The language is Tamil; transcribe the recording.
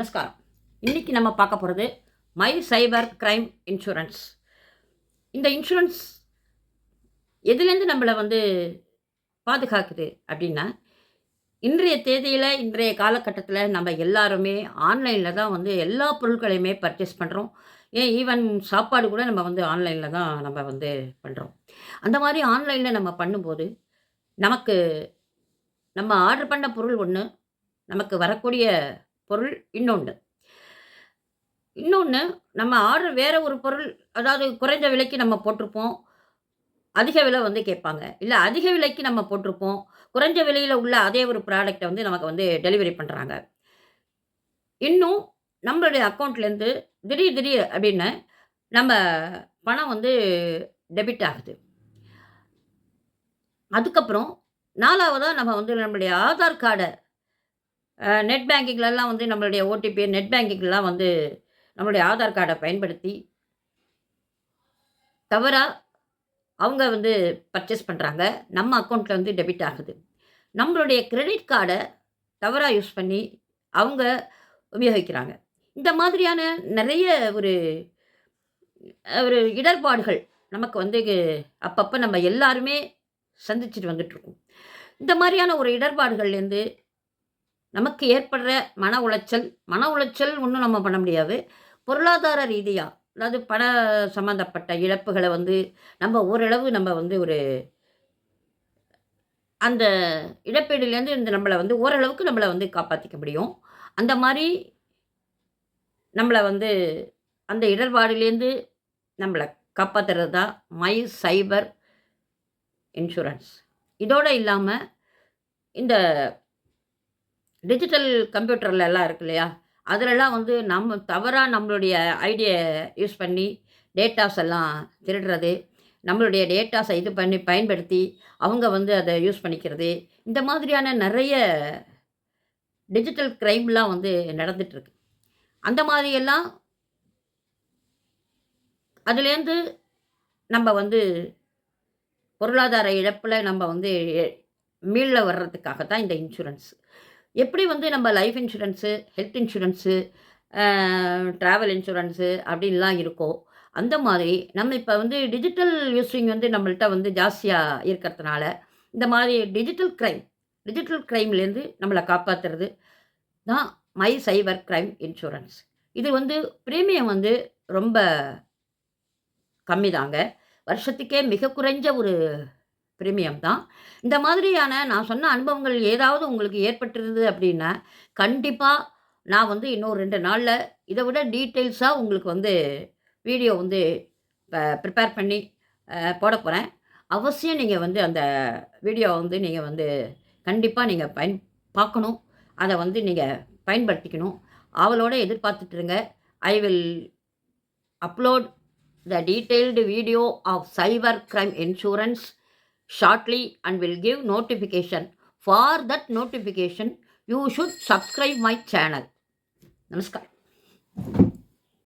நமஸ்காரம். இன்றைக்கி நம்ம பார்க்க போகிறது மை சைபர் கிரைம் இன்சூரன்ஸ். இந்த இன்சூரன்ஸ் எதுலேருந்து நம்மளை வந்து பாதுகாக்குது அப்படின்னா இன்றைய தேதியில் இன்றைய காலகட்டத்தில் நம்ம எல்லாருமே ஆன்லைனில் தான் வந்து எல்லா பொருட்களையுமே பர்ச்சேஸ் பண்ணுறோம் ஏன் ஈவன் சாப்பாடு கூட நம்ம வந்து ஆன்லைனில் தான் நம்ம வந்து பண்ணுறோம் அந்த மாதிரி ஆன்லைனில் நம்ம பண்ணும்போது நமக்கு நம்ம ஆர்டர் பண்ண பொருள் ஒன்று நமக்கு வரக்கூடிய பொருள் இன்னொன்று இன்னொன்று நம்ம ஆர்டர் வேறு ஒரு பொருள் அதாவது குறைந்த விலைக்கு நம்ம போட்டிருப்போம். அதிக விலை வந்து கேட்பாங்க. இல்லை அதிக விலைக்கு நம்ம போட்டிருப்போம். குறைஞ்ச விலையில் உள்ள அதே ஒரு ப்ராடக்டை வந்து நமக்கு வந்து டெலிவரி பண்ணுறாங்க இன்னும் நம்மளுடைய அக்கௌண்ட்லேருந்து திடீர் திடீர் அப்படின்னு நம்ம பணம் வந்து டெபிட் ஆகுது. அதுக்கப்புறம் நாலாவதாக நம்ம வந்து நம்மளுடைய ஆதார் கார்டை நெட் பேங்கிங்லலாம் வந்து நம்மளுடைய ஓடிபி நெட் பேங்கிங்லாம் வந்து நம்மளுடைய ஆதார் கார்டை பயன்படுத்தி தவறாக அவங்க வந்து பர்ச்சேஸ் பண்ணுறாங்க நம்ம அக்கௌண்ட்டில் வந்து டெபிட் ஆகுது. நம்மளுடைய கிரெடிட் கார்டை தவறாக யூஸ் பண்ணி அவங்க உபயோகிக்கிறாங்க. இந்த மாதிரியான நிறைய ஒரு ஒரு இடர்பாடுகள் நமக்கு வந்து அப்பப்போ நம்ம எல்லாருமே சந்திச்சுட்டு வந்துட்ருக்கோம் இந்த மாதிரியான ஒரு இடர்பாடுகள்லேருந்து நமக்கு ஏற்படுற மன உளைச்சல் மன உளைச்சல் ஒன்றும் நம்ம பண்ண முடியாது. பொருளாதார ரீதியாக அதாவது பண சம்மந்தப்பட்ட இழப்புகளை வந்து நம்ம ஓரளவு நம்ம வந்து ஒரு அந்த இழப்பீடுலேருந்து இந்த நம்மளை வந்து ஓரளவுக்கு நம்மளை வந்து காப்பாற்றிக்க முடியும். அந்த மாதிரி நம்மளை வந்து அந்த இடர்பாடுலேருந்து நம்மளை காப்பாற்றுறது தான் மை சைபர் இன்சூரன்ஸ். இதோடு இல்லாமல் இந்த டிஜிட்டல் கம்ப்யூட்டரில் எல்லாம் இருக்கு இல்லையா? அதிலலாம் வந்து நம்ம தவறாக நம்மளுடைய ஐடியை யூஸ் பண்ணி டேட்டாஸ் எல்லாம் திருடுறது நம்மளுடைய டேட்டாஸை இது பண்ணி பயன்படுத்தி அவங்க வந்து அதை யூஸ் பண்ணிக்கிறது இந்த மாதிரியான நிறைய டிஜிட்டல் க்ரைம்லாம் வந்து நடந்துகிட்ருக்கு அந்த மாதிரியெல்லாம் அதுலேருந்து நம்ம வந்து பொருளாதார இழப்பில் நம்ம வந்து மீள வர்றதுக்காக தான் இந்த இன்சூரன்ஸ் எப்படி வந்து நம்ம life insurance health insurance travel insurance அப்படின்லாம் இருக்கோ அந்த மாதிரி நம்ம இப்போ வந்து டிஜிட்டல் யூஸிங் வந்து நம்மள்கிட்ட வந்து ஜாஸ்தியாக இருக்கிறதுனால இந்த மாதிரி டிஜிட்டல் க்ரைம் டிஜிட்டல் க்ரைம்லேருந்து நம்மளை காப்பாற்றுறது தான் மை சைபர் க்ரைம் இன்சூரன்ஸ் இது வந்து ப்ரீமியம் வந்து ரொம்ப கம்மி தாங்க வருஷத்துக்கே மிக குறைஞ்ச ஒரு ப்ரீமியம் தான். இந்த மாதிரியான நான் சொன்ன அனுபவங்கள் ஏதாவது உங்களுக்கு ஏற்பட்டிருந்தது அப்படின்னா கண்டிப்பாக நான் வந்து இன்னும் ரெண்டு நாளில் இதை விட டீட்டெயில்ஸாக உங்களுக்கு வந்து வீடியோ வந்து ப்ரிப்பேர் பண்ணி போட போகிறேன் அவசியம் நீங்கள் வந்து அந்த வீடியோ வந்து நீங்கள் வந்து கண்டிப்பாக நீங்கள் பயன் பார்க்கணும். அதை வந்து நீங்கள் பயன்படுத்திக்கணும். அவளோட எதிர்பார்த்துட்ருங்க I will upload the detailed video of cyber crime insurance shortly and will give notification. For that notification, you should subscribe my channel. Namaskar.